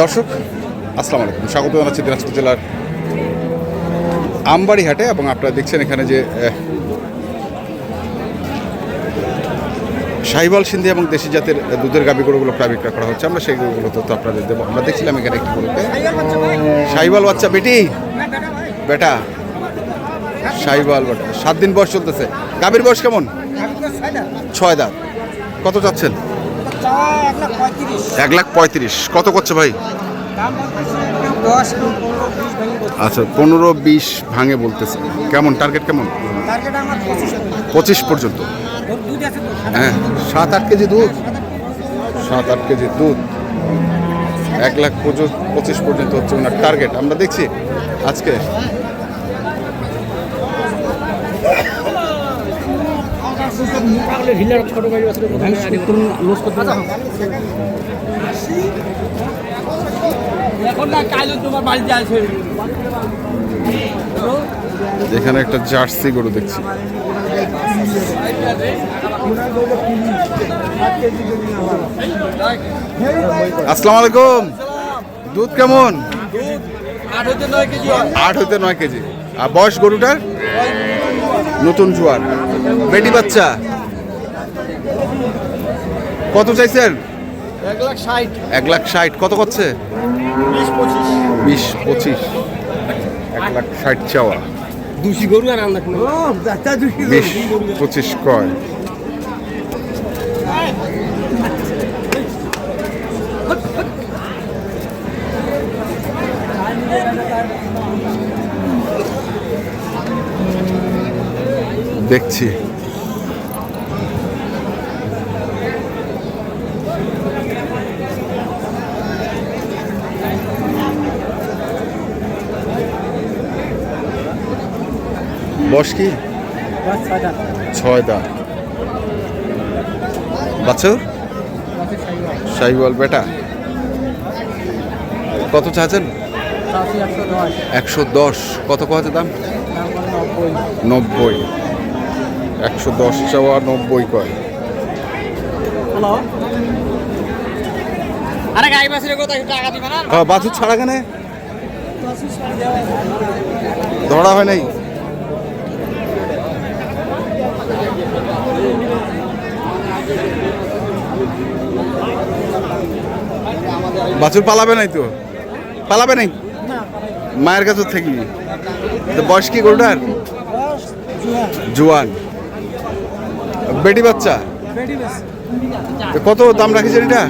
দর্শক, আসসালামু আলাইকুম। স্বাগত জানাচ্ছি দিনাজপুর জেলার আমবাড়ি হাটে এবং আপনারা দেখছেন এখানে যে সাহিবাল সিন্ধি এবং দেশি জাতের দুধের গাভী গরুগুলো প্রায় বিক্রয় করা হচ্ছে। আমরা সেই গরুগুলো তথ্য আপনাদের দেবো। আমরা দেখছিলাম এখানে একটি গরুতে। সাহিবাল বাচ্চা, বেটি! বেটা! সাহিবাল বেটা সাত দিন বয়স চলতেছে। গাভীর বয়স কেমন? ছয় দাঁত। কত যাচ্ছেন এক লাখ পঁয়ত্রিশ। কত করছে ভাই? আচ্ছা পনেরো বিশ ভাঙে বলতেছে। কেমন? টার্গেট কেমন? পঁচিশ পর্যন্ত। হ্যাঁ সাত আট কেজি দুধ। সাত আট কেজি দুধ। এক লাখ পঁচিশ পর্যন্ত হচ্ছে ওনার টার্গেট আমরা দেখছি আজকে। এখন একটা জার্সি গরু দেখছি। আসসালামু আলাইকুম। দুধ কেমন? আট হতে নয় কেজি। আর বয়স গরুটার? নতুন জোয়ার। বেটি বাচ্চা? কত চাইছেন? এক লাখ ষাট। এক লাখ ষাট। কত করছে? বিশ পঁচিশ। এক লাখ ষাট চাওয়া। দুশি গরু আর বিশ পঁচিশ কয়? দেখছি। বস কি? ছয় দা বাচ্চা? সাইওয়াল বেটা। কত চাচ্ছেন? একশো দশ। কত কত দাম? নব্বই। একশো দশ চাওয়া নব্বই কয়। না? হ্যাঁ বাছুর ছাড়া কেন? ধরা হয় নাই? বাছুর পালাবে নাই তো? পালাবে নাই? মায়ের কাছে থেকে তো বয়স কি গরুটার? জুয়ান। বেটি বাচ্চা? কত দাম রাখিছেন এটা?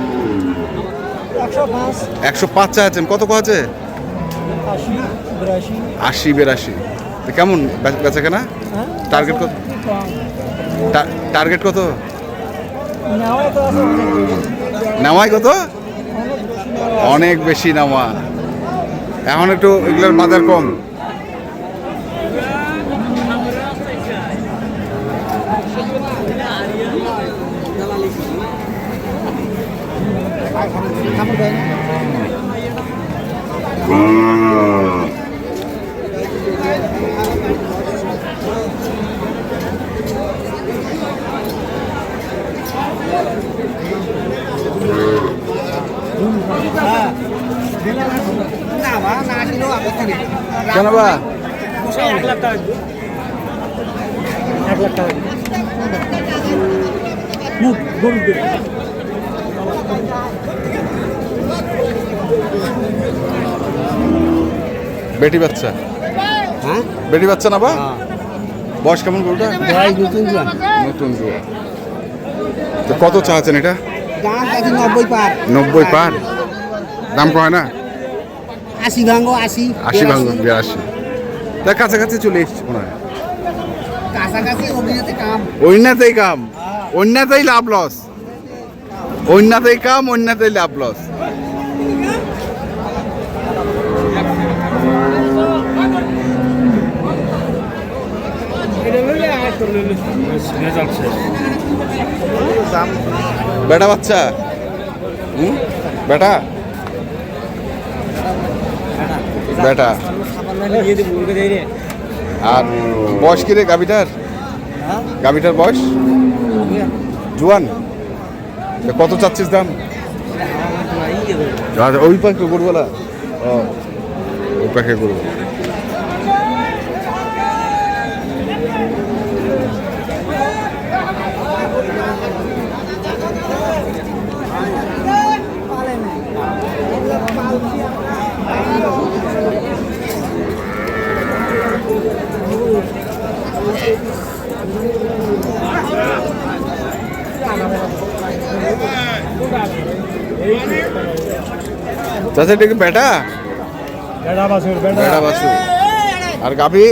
একশো পাঁচ। চা আছেন কত আছে আশি বেরাশি। তো কেমন বেচা কেনা টার্গেট কত? টার্গেট কত? নামাই কত? অনেক বেশি নামা এখন একটু এগুলোর বাজার কম। কেন বা এক লাখ টাকা এক লাখ টাকা মুখ গরু বেটি বাচ্চা? হ্যাঁ বেটি বাচ্চা না বা? বয়স কেমন গরুটা ভাই নতুন জন নতুন তো কত চাচ্ছেন এটা? দাম আছে নব্বই পার। নব্বই পার? দাম কয় না? আশি ভাঙ্গ আশি। আশি ভাঙ বিরাশি। তা কাছাকাছি চলে এসছি মনে হয়। অন্যতেই কাম। অন্যতেই লাভ লস। অন্যতেই কাম অন্যতেই লাভ লস। বেটা বাচ্চা? হুম? বেটা? বেটা? আর বয়স কি রে গাভিটার? গাভিটার বয়স? জুয়ান? কত চাচ্ছিস দাম? আচ্ছা ওই পাখে। গরুওয়ালা? ও ওই পাখে গরু চাচা এটা কি বেটা? বেটা বাছু আর গাভী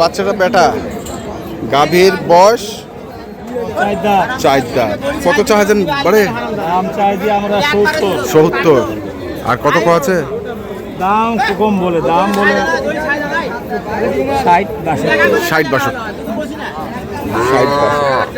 বাচ্চাটা বেটা? গাভীর বয়স চাহিদা কত চাহাছেন বাড়ে। দাম চাই আমরা সত্তর। আর কত ক আছে? দাম কম বলে দাম বলে ষাট বাষট্টি। ষাট বাষট্টি। ষাট বাষট্টি।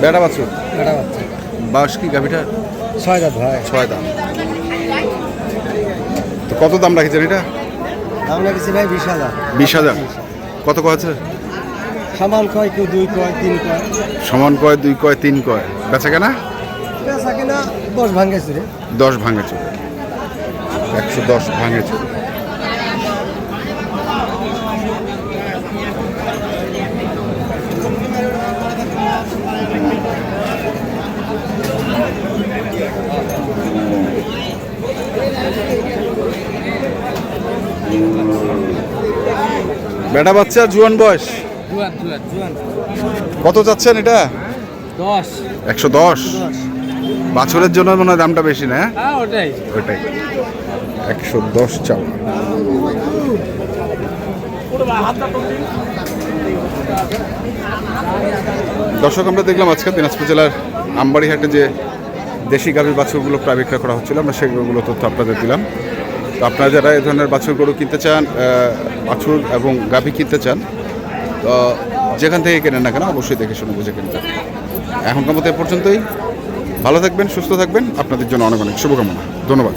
বেটা বাছু বেটা বাচ্চা বাস কি গাভীটার ছয় দাঁত ভাই। ছয় দাম তো কত দাম রাখেছেন এটা? দাম রাখেছি ভাই বিশ হাজার। বিশ হাজার। কত কয় আছে? সমান কয় কেউ দুই কয় তিন কয়? সমান কয় দুই কয় তিন কয়। বেচা কেনা? বেচা কেনা দশ ভাঙেছে রে। দশ ভাঙেছে। একশো দশ ভাঙেছে। বেটা বাচ্চা জুয়ান বয়স? কত চাচ্ছেন এটা? একশো দশ? বাছরের জন্য মনে হয় দামটা বেশি না? হ্যাঁ? হ্যাঁ ওটাই। একশো দশ চাও দর্শক আমরা দেখলাম আজকে দিনাজপুর জেলার আমবাড়িহাটে যে দেশি গাভীর বাছুরগুলো প্রায় বিক্রয় করা হচ্ছিল আমরা সেগুলো তথ্য আপনাদের দিলাম। তো আপনারা যারা এ ধরনের বাছুর গরু কিনতে চান বাছুর এবং গাভী কিনতে চান, তো যেখান থেকে কেনেন না কেন অবশ্যই দেখে শুনে বুঝে কিনতে এখনকার মতো এ পর্যন্তই। ভালো থাকবেন, সুস্থ থাকবেন। আপনাদের জন্য অনেক অনেক শুভকামনা। ধন্যবাদ।